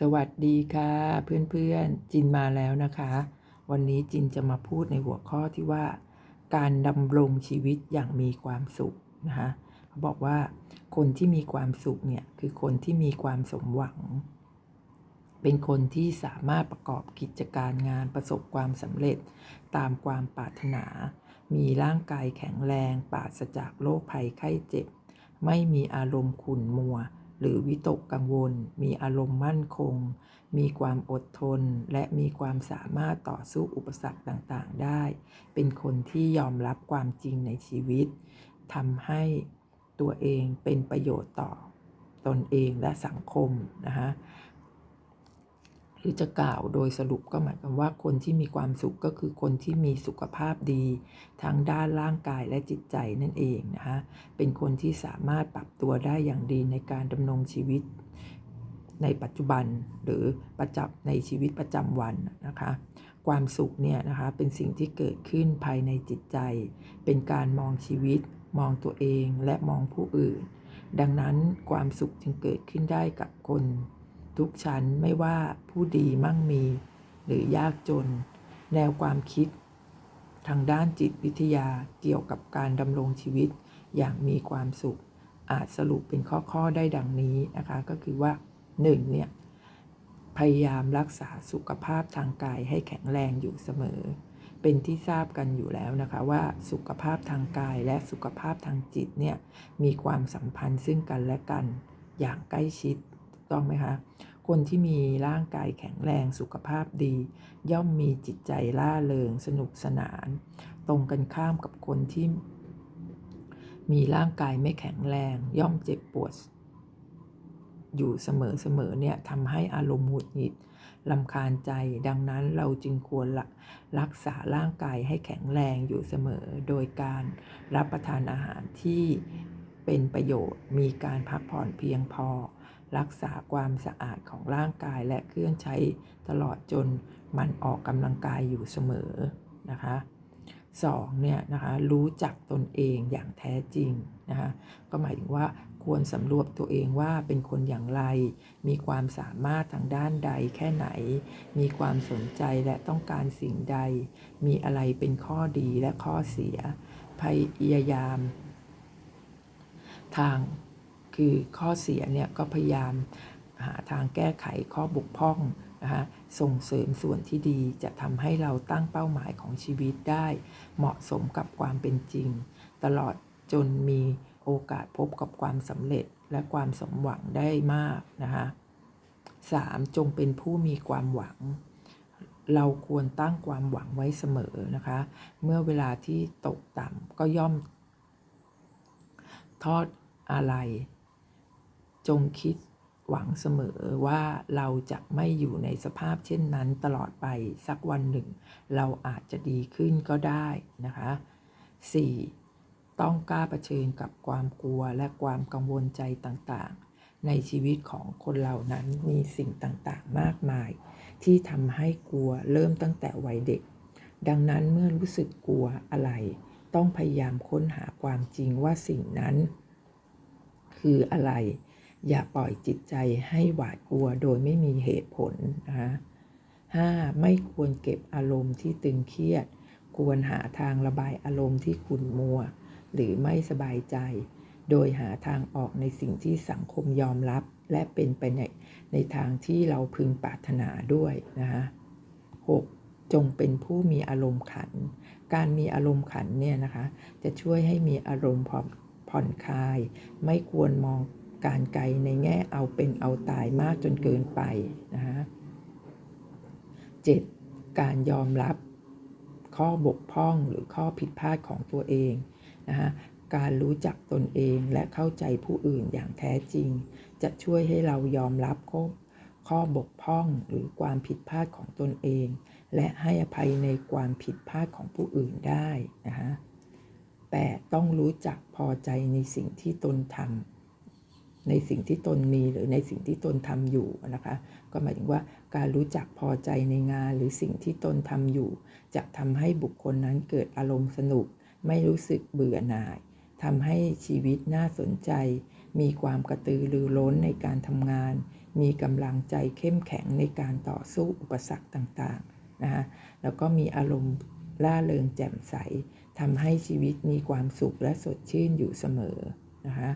สวัสดีค่ะ เพื่อนๆ จินมาแล้วนะคะ วันนี้จินจะมาพูดในหัวข้อที่ว่า การดำรงชีวิตอย่างมีความสุขนะคะเขาบอกว่าคนที่มีความสุขเนี่ยคือคนที่มีความสมหวัง เป็นคนที่สามารถประกอบกิจการงานประสบความสำเร็จตามความปรารถนา มีร่างกายแข็งแรงปราศจากโรคภัยไข้เจ็บ ไม่มีอารมณ์ขุ่นมัว หรือวิตกกังวล มีอารมณ์มั่นคง มีความอดทน และมีความสามารถต่อสู้อุปสรรคต่างๆได้ เป็นคนที่ยอมรับความจริงในชีวิตทำให้ตัวเองเป็นประโยชน์ต่อตนเองและสังคมนะคะ หรือจะกล่าวโดยสรุปก็หมายความว่าคนที่มีความสุขก็คือคนที่มีสุขภาพดีทั้งด้านร่างกายและจิตใจนั่นเองนะคะเป็นคนที่สามารถปรับตัวได้อย่างดีในการดำรงชีวิตในปัจจุบันหรือประจับในชีวิตประจำวันนะคะความสุขเนี่ยนะคะเป็นสิ่งที่เกิดขึ้นภายในจิตใจ เป็นการมองชีวิต มองตัวเองและมองผู้อื่น ดังนั้นความสุขจึงเกิดขึ้นได้กับคน ทุกชั้นไม่ว่าผู้ดีมั่งมี หรือยากจน แนวความคิด ทางด้านจิตวิทยาเกี่ยวกับการดำรงชีวิตอย่างมีความสุข อาจสรุปเป็นข้อๆได้ดังนี้นะคะ ก็คือว่า 1. เนี่ยพยายามรักษาสุขภาพทางกายให้แข็งแรงอยู่เสมอ เป็นที่ทราบกันอยู่แล้วนะคะว่าสุขภาพทางกายและสุขภาพทางจิตเนี่ยมีความสัมพันธ์ซึ่งกันและกันอย่างใกล้ชิด ต้องไหมคะ คนที่มีร่างกายแข็งแรงสุขภาพดี ย่อมมีจิตใจล่าเริงสนุกสนาน ตรงกันข้ามกับคนที่มีร่างกายไม่แข็งแรง ย่อมเจ็บปวด อยู่เสมอๆเนี่ยทำให้อารมณ์หงุดหงิดลำคาญใจดังนั้นเราจึงควรรักษาร่างกายให้แข็งแรงอยู่เสมอ โดยการรับประทานอาหารที่เป็นประโยชน์มีการพักผ่อนเพียงพอ รักษาความสะอาดของร่างกายและเครื่องใช้ตลอดจนมันออกกำลังกายอยู่เสมอนะคะสองเนี่ยนะคะรู้จักตนเองอย่างแท้จริงนะคะก็หมายถึงว่าควรสำรวจตัวเองว่าเป็นคนอย่างไร มีความสามารถทางด้านใดแค่ไหน มีความสนใจและต้องการสิ่งใด มีอะไรเป็นข้อดีและข้อเสีย พยายาม ทาง คือข้อเสียเนี่ยก็พยายามหาทางแก้ไขข้อบกพร่องนะคะส่งเสริมส่วนที่ดีจะทำให้เราตั้งเป้าหมายของชีวิตได้ เหมาะสมกับความเป็นจริง ตลอดจนมีโอกาสพบกับความสำเร็จและความสมหวังได้มากนะคะสามจงเป็นผู้มีความหวัง เราควรตั้งความหวังไว้เสมอนะคะ เมื่อเวลาที่ตกต่ำก็ย่อม ทอดอะไร จงคิดหวังเสมอว่าเราจะไม่อยู่ในสภาพเช่นนั้นตลอดไปสักวันหนึ่ง เราอาจจะดีขึ้นก็ได้นะคะ 4. ต้องกล้าเผชิญกับความกลัวและความกังวลใจต่างๆ ในชีวิตของคนเหล่านั้นมีสิ่งต่างๆ มากมาย ที่ทำให้กลัวเริ่มตั้งแต่วัยเด็ก ดังนั้นเมื่อรู้สึกกลัวอะไร ต้องพยายามค้นหาความจริงว่าสิ่งนั้น คืออะไร อย่าปล่อยจิตใจให้หวาดกลัวโดยไม่มีเหตุผลนะคะห้าไม่ควรเก็บอารมณ์ที่ตึงเครียด ควรหาทางระบายอารมณ์ที่ขุ่นมัว หรือไม่สบายใจ โดยหาทางออกในสิ่งที่สังคมยอมรับ และเป็นไปในในทางที่เราพึงปรารถนาด้วยนะคะหกจงเป็นผู้มีอารมณ์ขัน การมีอารมณ์ขันเนี่ยนะคะ จะช่วยให้มีอารมณ์ผ่อนผ่อนคลาย ไม่ควรมอง การไกลในแง่เอาเป็นเอาตายมากจนเกินไปนะคะเจ็ดการยอมรับข้อบกพร่องหรือข้อผิดพลาดของตัวเองนะคะการรู้จักตนเองและเข้าใจผู้อื่นอย่างแท้จริง จะช่วยให้เรายอมรับข้อข้อบกพร่องหรือความผิดพลาดของตนเอง และให้อภัยในความผิดพลาดของผู้อื่นได้นะคะแปดต้องรู้จักพอใจในสิ่งที่ตนทำ ในสิ่งที่ตนมีหรือในสิ่งที่ตนทำอยู่นะคะ ก็หมายถึงว่าการรู้จักพอใจในงานหรือสิ่งที่ตนทำอยู่ จะทำให้บุคคลนั้นเกิดอารมณ์สนุก ไม่รู้สึกเบื่อหน่ายทำให้ชีวิตน่าสนใจ มีความกระตือรือร้นในการทำงาน มีกำลังใจเข้มแข็งในการต่อสู้อุปสรรคต่างๆนะคะแล้วก็มีอารมณ์ล่าเริงแจ่มใสทำให้ชีวิตมีความสุขและสดชื่นอยู่เสมอนะคะ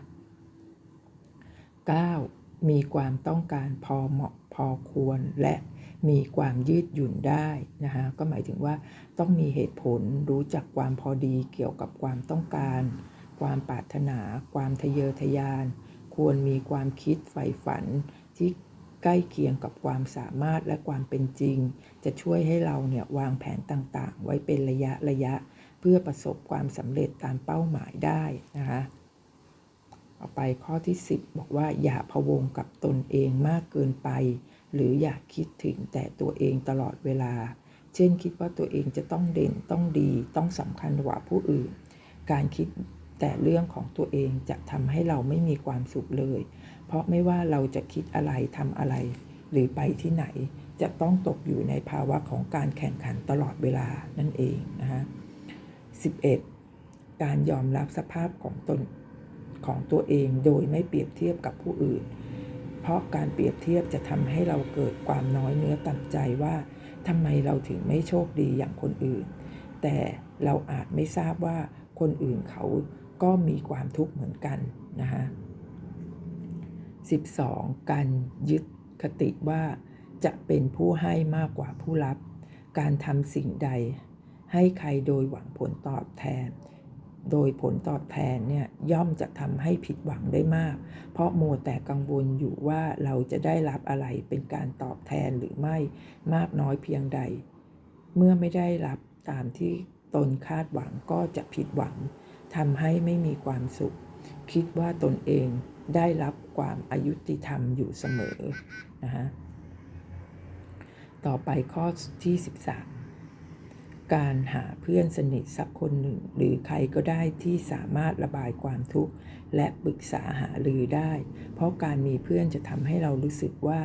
9. มีความต้องการพอเหมาะพอควรและมีความยืดหยุ่นได้นะคะก็หมายถึงว่าต้องมีเหตุผลรู้จักความพอดีเกี่ยวกับความต้องการ ความปรารถนา ความทะเยอทะยาน ควรมีความคิดใฝ่ฝันที่ใกล้เคียงกับความสามารถและความเป็นจริง จะช่วยให้เราเนี่ยวางแผนต่างๆ ไว้เป็นระยะระยะ เพื่อประสบความสำเร็จตามเป้าหมายได้นะคะ ต่อไปข้อที่ 10 บอกว่าอย่าพะวงกับตนเองมากเกินไป หรืออย่าคิดถึงแต่ตัวเองตลอดเวลา เช่นคิดว่าตัวเองจะต้องเด่นต้องดี ต้องสำคัญกว่าผู้อื่น การคิดแต่เรื่องของตัวเองจะทำให้เราไม่มีความสุขเลย เพราะไม่ว่าเราจะคิดอะไรทำอะไร หรือไปที่ไหน จะต้องตกอยู่ในภาวะของการแข่งขันตลอดเวลานั่นเองนะฮะ 11. การยอมรับสภาพของตน ของตัวเองโดยไม่เปรียบเทียบกับผู้อื่น เพราะการเปรียบเทียบจะทำให้เราเกิดความน้อยเนื้อต่ำใจว่าทำไมเราถึงไม่โชคดีอย่างคนอื่น แต่เราอาจไม่ทราบว่าคนอื่นเขาก็มีความทุกข์เหมือนกันนะฮะ 12. การยึดคติว่าจะเป็นผู้ให้มากกว่าผู้รับ การทำสิ่งใด ให้ใครโดยหวังผลตอบแทน โดยผลตอบแทนเนี่ยย่อมจะทำให้ผิดหวังได้มาก เพราะโมแต่กังวลอยู่ว่าเราจะได้รับอะไรเป็นการตอบแทนหรือไม่มากน้อยเพียงใด เมื่อไม่ได้รับตามที่ตนคาดหวังก็จะผิดหวังทำให้ไม่มีความสุข คิดว่าตนเองได้รับความอายุติธรรมอยู่เสมอนะฮะต่อไปข้อที่ 13 การหาเพื่อนสนิทสักคนหนึ่ง หรือใครก็ได้ที่สามารถระบายความทุกข์และปรึกษาหารือได้ เพราะการมีเพื่อนจะทำให้เรารู้สึกว่า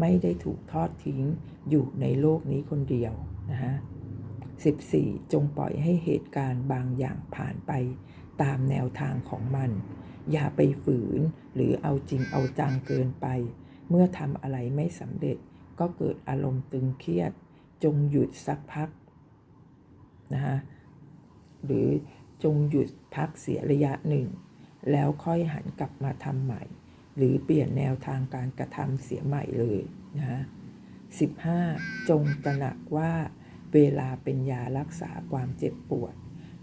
ไม่ได้ถูกทอดทิ้งอยู่ในโลกนี้คนเดียวนะฮะ 14. จงปล่อยให้เหตุการณ์บางอย่างผ่านไปตามแนวทางของมัน อย่าไปฝืนหรือเอาจริงเอาจังเกินไป เมื่อทำอะไรไม่สำเร็จก็เกิดอารมณ์ตึงเครียด จงหยุดสักพัก นะฮะหรือจงหยุดพักเสียระยะหนึ่ง แล้วค่อยหันกลับมาทำใหม่ หรือเปลี่ยนแนวทางการกระทำเสียใหม่เลยนะฮะ 15. จงตระหนักว่าเวลาเป็นยารักษาความเจ็บปวด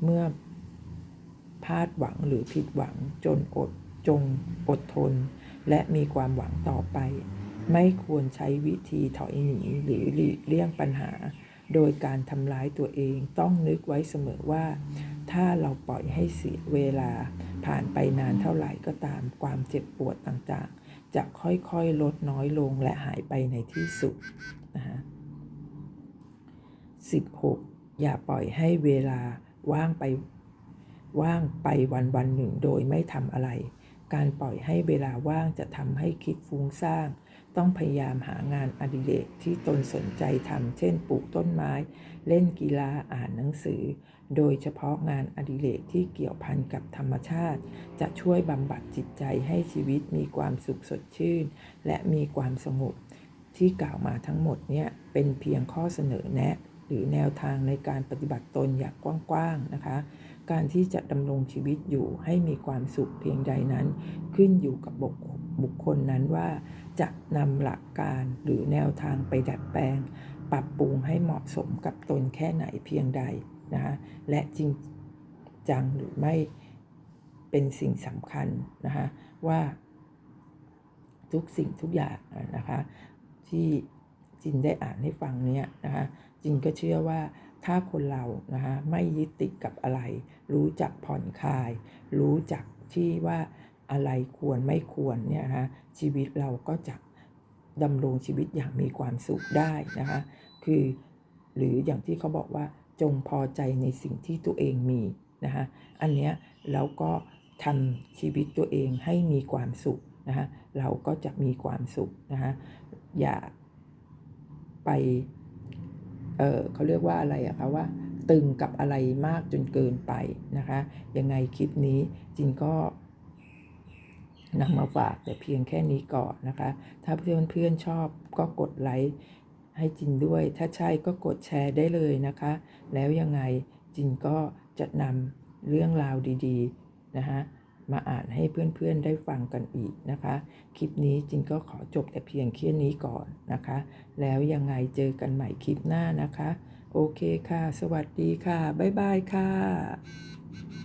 เมื่อพลาดหวังหรือผิดหวังจนอดจงอดทน และมีความหวังต่อไป ไม่ควรใช้วิธีถอยหนีหรือหลีกเลี่ยงปัญหา โดยการทำร้ายตัวเองต้องนึกไว้เสมอว่า ถ้าเราปล่อยให้เสียเวลาผ่านไปนานเท่าไหร่ก็ตามความเจ็บปวดต่างๆ จะค่อยๆลดน้อยลงและหายไปในที่สุดนะฮะ 16. อย่าปล่อยให้เวลาว่างไปว่างไปวันวันหนึ่งโดยไม่ทำอะไร การปล่อยให้เวลาว่างจะทำให้คิดฟุ้งซ่าน ต้องพยายามหางานอดิเรกที่ตนสนใจทำเช่น ปลูกต้นไม้ เล่นกีฬาอ่านหนังสือ โดยเฉพาะงานอดิเรกที่เกี่ยวพันกับธรรมชาติ จะช่วยบำบัดจิตใจให้ชีวิตมีความสุขสดชื่น และมีความสงบที่กล่าวมาทั้งหมดเนี่ยเป็นเพียงข้อเสนอแนะ หรือแนวทางในการปฏิบัติตนอย่างกว้างๆนะคะ การที่จะดำรงชีวิตอยู่ให้มีความสุขเพียงใดนั้น ขึ้นอยู่กับบุคคลนั้นว่า จะนำหลักการหรือแนวทางไปดัดแปลง ปรับปรุงให้เหมาะสมกับตนแค่ไหนเพียงใดนะคะและจริงจังหรือไม่เป็นสิ่งสำคัญนะคะว่าทุกสิ่งทุกอย่างนะคะที่จินได้อ่านให้ฟังเนี่ยนะคะจินก็เชื่อว่าถ้าคนเรานะคะไม่ยึดติดกับอะไร รู้จักผ่อนคลาย รู้จักที่ว่า อะไรควรไม่ควรเนี่ยนะคะชีวิตเราก็จะดำรงชีวิตอย่างมีความสุขได้นะคะคือหรืออย่างที่เขาบอกว่าจงพอใจในสิ่งที่ตัวเองมีนะคะอันเนี้ยแล้วก็ทำชีวิตตัวเองให้มีความสุขนะคะเราก็จะมีความสุขนะคะอย่าไปเออเขาเรียกว่าอะไรอะคะว่าตึงกับอะไรมากจนเกินไปนะคะ ยังไงคลิปนี้จินก็ นำมาฝากแต่เพียงแค่นี้ก่อนนะคะ ถ้าเพื่อนเพื่อนๆชอบก็กดไลค์ให้จินด้วย ถ้าใช่ก็กดแชร์ได้เลยนะคะ แล้วยังไงจินก็จะนำเรื่องราวดีๆนะคะมาอ่านให้เพื่อนๆได้ฟังกันอีกนะคะ คลิปนี้จินก็ขอจบแต่เพียงแค่นี้ก่อนนะคะ แล้วยังไงเจอกันใหม่คลิปหน้านะคะ โอเคค่ะ สวัสดีค่ะ บ๊ายบายค่ะ